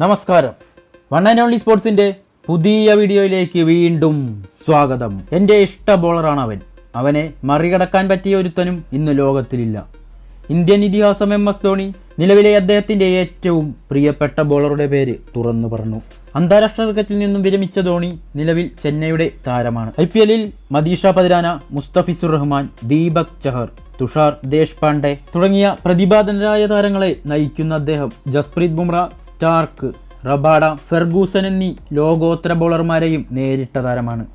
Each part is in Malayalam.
നമസ്കാരം. വൺ ആൻഡ് ഓൺലി സ്പോർട്സിന്റെ പുതിയ വീഡിയോയിലേക്ക് വീണ്ടും സ്വാഗതം. എന്റെ ഇഷ്ട ബോളറാണ് അവൻ. അവനെ മറികടക്കാൻ പറ്റിയ ഒരുത്തനും ഇന്ന് ലോകത്തിലില്ല. ഇന്ത്യൻ ഇതിഹാസം എം എസ് ധോണി നിലവിലെ അദ്ദേഹത്തിന്റെ ഏറ്റവും പ്രിയപ്പെട്ട ബോളറുടെ പേര് തുറന്നു പറഞ്ഞു. അന്താരാഷ്ട്ര ക്രിക്കറ്റിൽ നിന്നും വിരമിച്ച ധോണി നിലവിൽ ചെന്നൈയുടെ താരമാണ്. ഐ പി എല്ലിൽ മദീഷ പതിരാന മുസ്തഫിസുർ റഹ്മാൻ ദീപക് ചഹർ തുഷാർ ദേശ്പാണ്ഡെ തുടങ്ങിയ പ്രതിഭാധനരായ താരങ്ങളെ നയിക്കുന്ന അദ്ദേഹം Jasprit Bumrah Starc Rabada Ferguson എന്നീ ലോകോത്തര ബോളർമാരെയും നേരിട്ട താരമാണ്.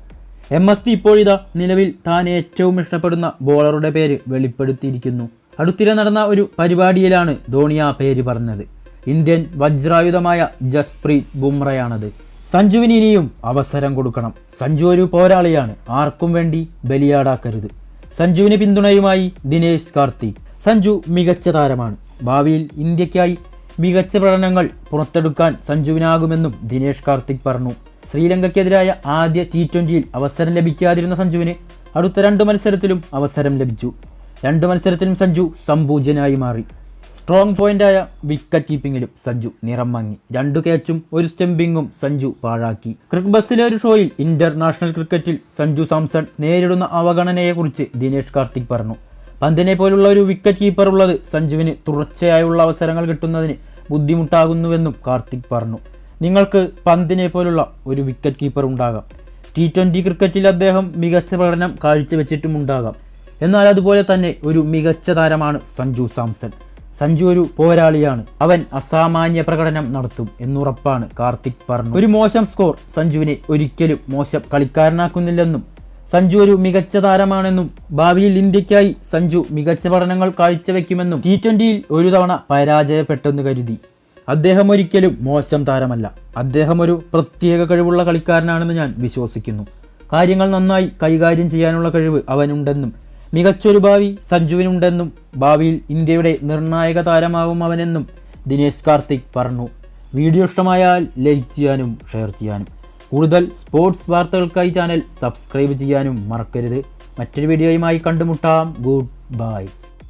എം എസ് ടി ഇപ്പോഴിതാ നിലവിൽ താൻ ഏറ്റവും ഇഷ്ടപ്പെടുന്ന ബോളറുടെ പേര് വെളിപ്പെടുത്തിയിരിക്കുന്നു. അടുത്തിടെ നടന്ന ഒരു പരിപാടിയിലാണ് ധോണി ആ പേര് പറഞ്ഞത്. ഇന്ത്യൻ വജ്രായുധമായ ജസ്പ്രീത് ബുംറയാണത്. സഞ്ജുവിന് ഇനിയും അവസരം കൊടുക്കണം. സഞ്ജു ഒരു പോരാളിയാണ്. ആർക്കും വേണ്ടി ബലിയാടാക്കരുത്. സഞ്ജുവിന് പിന്തുണയുമായി ദിനേശ് കാർത്തി സഞ്ജു മികച്ച താരമാണ്. ഭാവിയിൽ ഇന്ത്യക്കായി മികച്ച പ്രകടനങ്ങൾ പുറത്തെടുക്കാൻ സഞ്ജുവിനാകുമെന്നും ദിനേഷ് കാർത്തിക് പറഞ്ഞു. ശ്രീലങ്കയ്ക്കെതിരായ ആദ്യ ടി ട്വന്റിയിൽ അവസരം ലഭിക്കാതിരുന്ന സഞ്ജുവിന് അടുത്ത രണ്ട് മത്സരത്തിലും അവസരം ലഭിച്ചു. രണ്ട് മത്സരത്തിലും സഞ്ജു സംപൂജ്യനായി മാറി. സ്ട്രോങ് പോയിന്റായ വിക്കറ്റ് കീപ്പിങ്ങിലും സഞ്ജു നിറം മങ്ങി. രണ്ടു ക്യാച്ചും ഒരു സ്റ്റംപിങ്ങും സഞ്ജു പാഴാക്കി. ക്രിക്ക് ബസ്സിലെ ഒരു ഷോയിൽ ഇന്റർനാഷണൽ ക്രിക്കറ്റിൽ സഞ്ജു സാംസൺ നേരിടുന്ന അവഗണനയെക്കുറിച്ച് ദിനേഷ് കാർത്തിക് പറഞ്ഞു. പന്തിനെ പോലുള്ള ഒരു വിക്കറ്റ് കീപ്പർ ഉള്ളത് സഞ്ജുവിന് തുടർച്ചയായുള്ള അവസരങ്ങൾ കിട്ടുന്നതിന് ബുദ്ധിമുട്ടാകുന്നുവെന്നും കാർത്തിക് പറഞ്ഞു. നിങ്ങൾക്ക് പന്തിനെ പോലുള്ള ഒരു വിക്കറ്റ് കീപ്പർ ഉണ്ടാകാം. ടി ട്വന്റി ക്രിക്കറ്റിൽ അദ്ദേഹം മികച്ച പ്രകടനം കാഴ്ചവെച്ചിട്ടുമുണ്ടാകാം. എന്നാൽ അതുപോലെ തന്നെ ഒരു മികച്ച താരമാണ് സഞ്ജു സാംസൺ. സഞ്ജു ഒരു പോരാളിയാണ്. അവൻ അസാമാന്യ പ്രകടനം നടത്തും എന്നുറപ്പാണ് കാർത്തിക് പറഞ്ഞു. ഒരു മോശം സ്കോർ സഞ്ജുവിനെ ഒരിക്കലും മോശം കളിക്കാരനാക്കുന്നില്ലെന്നും സഞ്ജു ഒരു മികച്ച താരമാണെന്നും ഭാവിയിൽ ഇന്ത്യക്കായി സഞ്ജു മികച്ച പഠനങ്ങൾ കാഴ്ചവെക്കുമെന്നും ടി ട്വന്റിയിൽ ഒരു തവണ പരാജയപ്പെട്ടെന്ന് കരുതി. അദ്ദേഹം ഒരിക്കലും മോശം താരമല്ല. അദ്ദേഹം ഒരു പ്രത്യേക കഴിവുള്ള കളിക്കാരനാണെന്ന് ഞാൻ വിശ്വസിക്കുന്നു. കാര്യങ്ങൾ നന്നായി കൈകാര്യം ചെയ്യാനുള്ള കഴിവ് അവനുണ്ടെന്നും മികച്ചൊരു ഭാവി സഞ്ജുവിനുണ്ടെന്നും ഭാവിയിൽ ഇന്ത്യയുടെ നിർണായക താരമാവും അവനെന്നും ദിനേശ് കാർത്തിക് പറഞ്ഞു. വീഡിയോ ഇഷ്ടമായാൽ ലൈക്ക് ചെയ്യാനും ഷെയർ ചെയ്യാനും. കൂടുതൽ സ്പോർട്സ് വാർത്തകൾക്കായി ചാനൽ സബ്സ്ക്രൈബ് ചെയ്യാനും മറക്കരുത്. മറ്റൊരു വീഡിയോയുമായി കണ്ടുമുട്ടാം. Good bye.